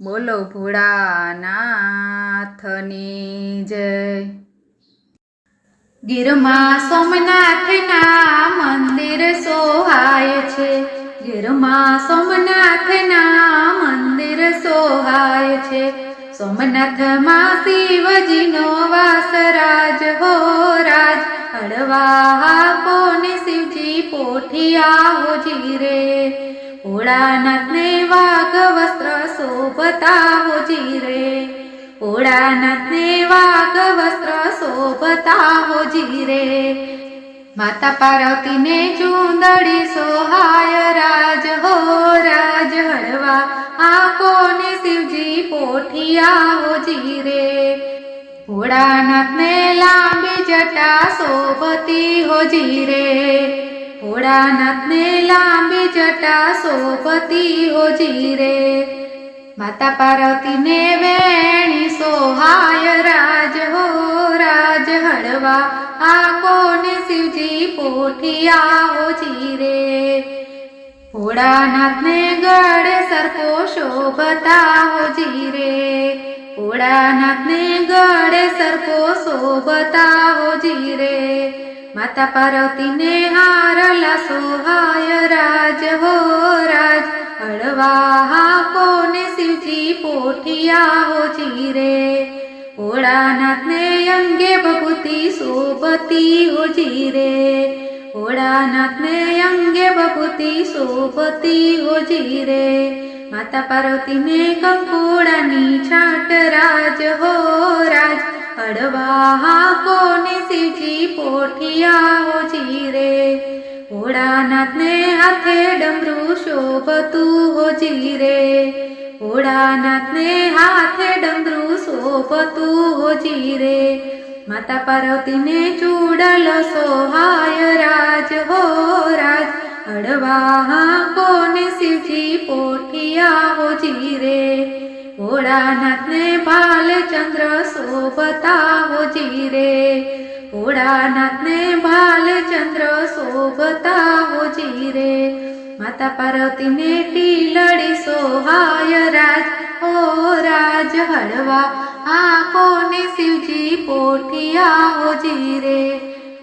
બોલો ભોળાનાથની જય. ગીરમાં સોમનાથના મંદિર સોહાય છે. ગીરમાં સોમનાથના મંદિર સોહાય છે. સોમનાથમાં શિવજીનો વાસ રાજ હો રાજ. હળવા કોને શિવજી પોઠિયા હોજી રે. ભોળાનાથને વાઘ વસ્ત્ર શોભતા હોજી રે ભોળાનાથને વાઘ વસ્ત્ર શોભતા હોજી રે માતા પાર્વતીને ચૂંદડી સોહાય રાજ હો રાજ હળવા. આકોને શિવજી પોઠિયા હોજી રે ભોળાનાથને લાંબી જટા શોભતી હોજી રે ભોળાનાથને લાંબી જટા શોભતી હોજી રે. માતા પાર્વતીને વેણી સોહાય રાજ હો રાજ હળવા. આ કોને શિવજી પોઠિયા હોજી રે. ભોળાનાથને ગળે સરકો શોભતા હોજી રે. ભોળાનાથને ગળે સરકો શોભતા હોજી રે. માતા પાર્વતીને હારલા સોહાય રાજ, હો રાજ. હળવા કોને શિવજી પોઠિયા હોજી રે ભોળાનાથને અંગે બભૂતિ શોભતી હોજી રે ભોળાનાથને અંગે બભૂતિ સોબતી હો જીરે માતા પાર્વતીને કંકોડાની છાટ રાજ, હો રાજ. હળવા કોને સીજી પોઠિયા હોજી રે ભોળાનાથને હાથે ડમરું શોભતું હોજી રે ભોળાનાથને હાથે ડમરું શોભતું હોજી રે માતા પાર્વતીને ચૂડલ સોહાય રાજ હો રાજ. અડવા કોને શિવજી પોઠિયા હોજી રે ભોળાનાથને ભાલચંદ્ર શોભતા હોજી રે ભોળાનાથને ભાલચંદ્ર સો બતાવો જીરે. માતા પાર્વતીને ટીલડી સોહાય રાજ. ઓ રાજ હળવા આ કોને શિવજી પોઠિયા હોજી જીરે.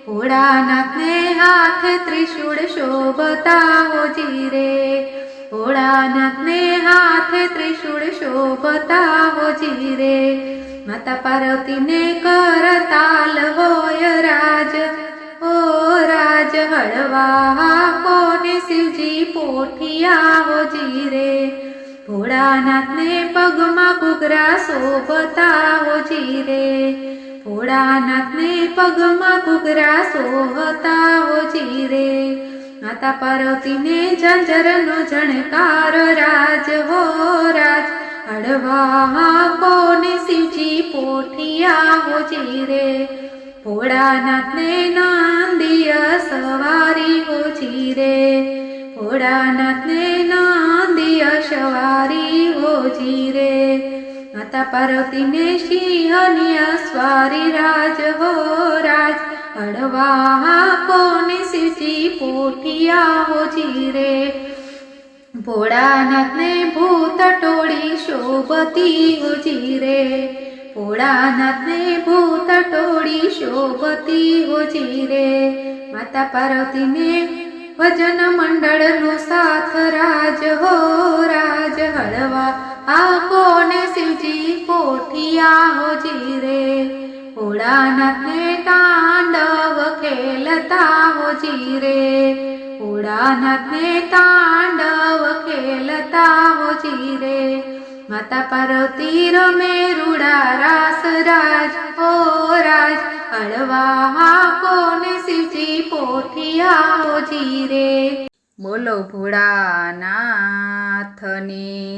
ભોળાનાથને હાથ ત્રિશુળ શોભતા હોજી જીરે. ભોળાનાથને હાથ ત્રિશુળ શોભતા હોજી રે માતા પાર્વતીને કરતાલ હોય રાજ. ઓ રાજ હળવા કોને શિવજી પોઠિયા હોજી રે ભોળાનાથને પગમાં ઘૂઘરા શોભતા હોજી રે ભોળાનાથને પગમાં ઘૂઘરા શોભતા હોજી રે માતા પાર્વતીને ઝંઝરનો ઝણકાર રાજ. હો રાજ હળવા પોઠિયા હોજી રે. ભોળાનાથને નાંદિય સવારી હોજી રે. ભોળાનાથને નાંદિય સવારી હોજી રે. માતા પાર્વતીને સિંહનિય સ્વારી રાજ હો રાજ. હળવા કોને શિવજી પોઠિયા હોજી રે. ભોળાનાથને ભૂત ટોળી શોભતી હોજી રે. ભોળાનાથને ભૂત ટોળી શોભતી હોજી રે. માતા પાર્વતીને ભજન મંડળનો સાથ રાજ હો રાજ હળવા આ કોને શિવજી કોઠિયા હોજી રે. ભોળાનાથને તાંડવ ખેલતા હોજી રે. ભોળાનાથને તાંડવ ખેલતા હોજી રે. માતા પાર્વતી રમે રૂડા રાસ રાજ, ઓ રાજ હળવા કોને શિવજી પોઠિયા હોજી રે? બોલો ભોળાનાથની.